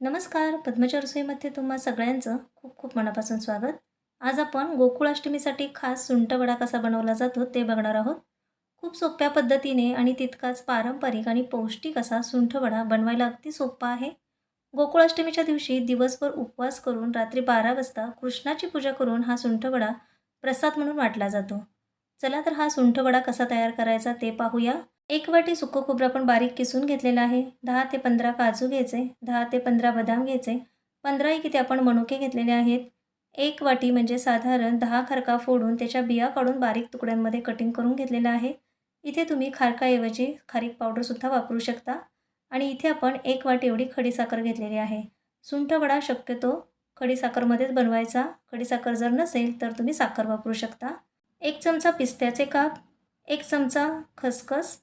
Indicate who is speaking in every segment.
Speaker 1: नमस्कार पद्मजा रसोईमध्ये तुम्हा सगळ्यांचं खूप खूप मनापासून स्वागत. आज आपण गोकुळाष्टमीसाठी खास सुंठवडा कसा बनवला जातो ते बघणार आहोत. खूप सोप्या पद्धतीने आणि तितकाच पारंपरिक आणि पौष्टिक असा सुंठवडा बनवायला अगदी सोपा आहे. गोकुळाष्टमीच्या दिवशी दिवसभर उपवास करून रात्री बारा वाजता कृष्णाची पूजा करून हा सुंठवडा प्रसाद म्हणून वाटला जातो. चला तर हा सुंठवडा कसा तयार करायचा ते पाहूया. एक वाटी सुकं खोबरं आपण बारीक किसून घेतलेलं आहे. दहा ते पंधरा काजू घ्यायचे. दहा ते पंधरा बदाम घ्यायचे. पंधराही किती आपण मनुके घेतलेले आहेत. एक वाटी म्हणजे साधारण दहा खारका फोडून त्याच्या बिया काढून बारीक तुकड्यांमध्ये कटिंग करून घेतलेलं आहे. इथे तुम्ही खारकाऐवजी खारीक पावडरसुद्धा वापरू शकता. आणि इथे आपण एक वाटी एवढी खडीसाखर घेतलेली आहे. सुंठवडा शक्यतो खडीसाखरमध्येच बनवायचा. खडीसाखर जर नसेल तर तुम्ही साखर वापरू शकता. एक चमचा पिस्त्याचे काप. एक चमचा खसखस.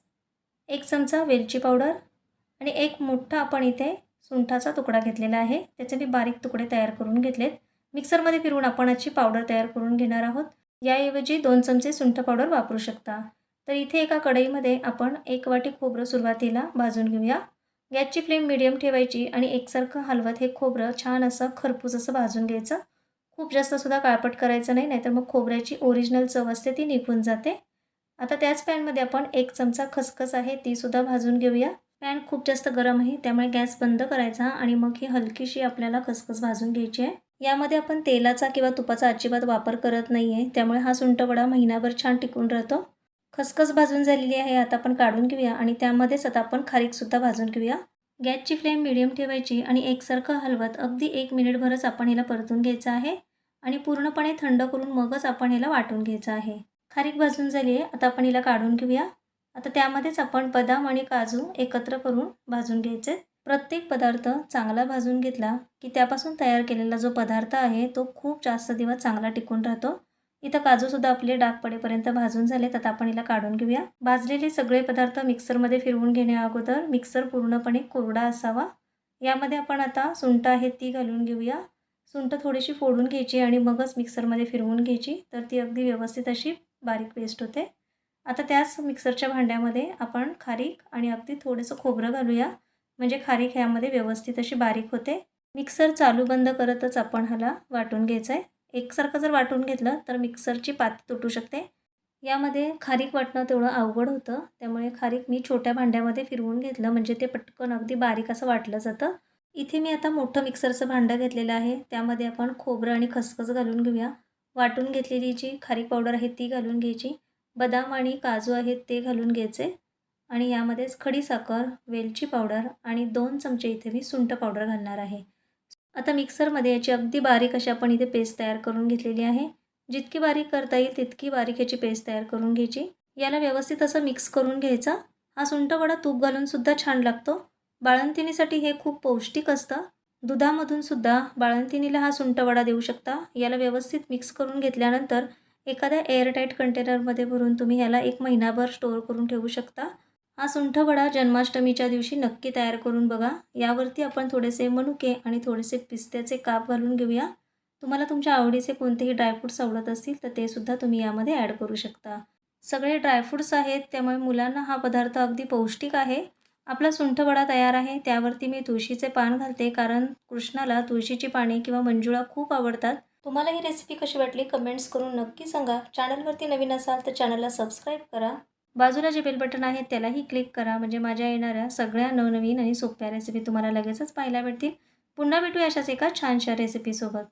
Speaker 1: एक चमचा वेलची पावडर आणि एक मोठा आपण इथे सुंठाचा तुकडा घेतलेला आहे. त्याचे मी बारीक तुकडे तयार करून घेतलेत. मिक्सरमध्ये फिरवून आपण याची पावडर तयार करून घेणार आहोत. याऐवजी दोन चमचे सुंठ पावडर वापरू शकता. तर इथे एका कढईमध्ये आपण एक वाटी खोबरं सुरुवातीला भाजून घेऊया. गॅसची फ्लेम मिडियम ठेवायची आणि एकसारखं हलवत हे खोबरं छान असं खरपूस असं भाजून घ्यायचं. खूप जास्तसुद्धा काळपट करायचं नाही नाहीतर मग खोबऱ्याची ओरिजिनल चव असते ती निघून जाते. आता त्याच पॅनमध्ये आपण एक चमचा खसखस आहे तीसुद्धा भाजून घेऊया. पॅन खूप जास्त गरम आहे त्यामुळे गॅस बंद करायचा आणि मग ही हलकीशी आपल्याला खसखस भाजून घ्यायची आहे. यामध्ये आपण तेलाचा किंवा तुपाचा अजिबात वापर करत नाही आहे त्यामुळे हा सुंटवडा महिनाभर छान टिकून राहतो. खसखस भाजून झालेली आहे आता आपण काढून घेऊया आणि त्यामध्येच आता आपण खारीकसुद्धा भाजून घेऊया. गॅसची फ्लेम मिडियम ठेवायची आणि एकसारखं हलवत अगदी एक मिनिटभरच आपण हिला परतून घ्यायचं आहे आणि पूर्णपणे थंड करून मगच आपण हिला वाटून घ्यायचं आहे. खारीक भाजून झाली आहे आता आपण हिला काढून घेऊया. आता त्यामध्येच आपण बदाम आणि काजू एकत्र करून भाजून घ्यायचे. प्रत्येक पदार्थ चांगला भाजून घेतला की त्यापासून तयार केलेला जो पदार्थ आहे तो खूप जास्त दिवस चांगला टिकून राहतो. इथं काजूसुद्धा आपले डाग पडेपर्यंत भाजून झाले तर आपण हिला काढून घेऊया. भाजलेले सगळे पदार्थ मिक्सरमध्ये फिरवून घेण्या अगोदर मिक्सर पूर्णपणे कोरडा असावा. यामध्ये आपण आता सुंट आहे ती घालून घेऊया. सुंट थोडीशी फोडून घ्यायची आणि मगच मिक्सरमध्ये फिरवून घ्यायची. तर ती अगदी व्यवस्थित अशी बारीक पेस्ट होते. आता त्याच मिक्सरच्या भांड्यामध्ये आपण खारीक आणि अगदी थोडंसं खोबरं घालूया. म्हणजे खारीक ह्यामध्ये व्यवस्थित अशी बारीक होते. मिक्सर चालू बंद करतच आपण ह्याला वाटून घ्यायचं आहे एकसारखं जर वाटून घेतलं तर मिक्सरची पाती तुटू शकते. यामध्ये खारीक वाटणं तेवढं अवघड होतं. त्यामुळे खारीक मी छोट्या भांड्यामध्ये फिरवून घेतलं. म्हणजे ते पटकन अगदी बारीक असं वाटलं जातं. इथे मी आता मोठं मिक्सरचं भांडं घेतलेलं आहे. त्यामध्ये आपण खोबरं आणि खसखस घालून घेऊया. वाटून घेतलेली जी खारीक पावडर आहे ती घालून घ्यायची. बदाम आणि काजू आहेत ते घालून घ्यायचे. आणि यामध्येच खडीसाखर वेलची पावडर आणि दोन चमचे इथे मी सुंठ पावडर घालणार आहे. आता मिक्सरमध्ये याची अगदी बारीक अशी आपण इथे पेस्ट तयार करून घेतलेली आहे. जितकी बारीक करता येईल तितकी बारीक याची पेस्ट तयार करून घ्यायची. याला व्यवस्थित असं मिक्स करून घ्यायचा. हा सुंठ वडा तूप घालूनसुद्धा छान लागतो. बाळंतिणीसाठी हे खूप पौष्टिक असतं. दुधामधून सुद्धा बाळंतिणीला हा सुंटवडा देऊ शकता. याला व्यवस्थित मिक्स करून घेतल्यानंतर एखाद्या एअरटाईट कंटेनरमध्ये भरून तुम्ही ह्याला एक महिनाभर स्टोअर करून ठेवू शकता. हा सुंठवडा जन्माष्टमीच्या दिवशी नक्की तयार करून बघा. यावरती आपण थोडेसे मनुके आणि थोडेसे पिस्त्याचे काप घालून घेऊया. तुम्हाला तुमच्या आवडीचे कोणतेही ड्रायफ्रूट्स आवडत असतील तर ते सुद्धा तुम्ही यामध्ये ॲड करू शकता. सगळे ड्रायफ्रूट्स आहेत त्यामुळे मुलांना हा पदार्थ अगदी पौष्टिक आहे. आपला सुंठवडा तयार आहे त्यावरती मी तुळशीचे पान घालते कारण कृष्णाला तुळशीची पाने किंवा मंजुळा खूप आवडतात. तुम्हाला ही रेसिपी कशी वाटली कमेंट्स करून नक्की सांगा. चॅनलवरती नवीन असाल तर चॅनलला सबस्क्राईब करा. बाजूला जे बेल बटन आहे त्यालाही क्लिक करा. म्हणजे माझ्या येणाऱ्या सगळ्या नवनवीन आणि सोप्या रेसिपी तुम्हाला लगेचच पाहायला भेटतील. पुन्हा भेटूया अशाच एका छानशा रेसिपीसोबत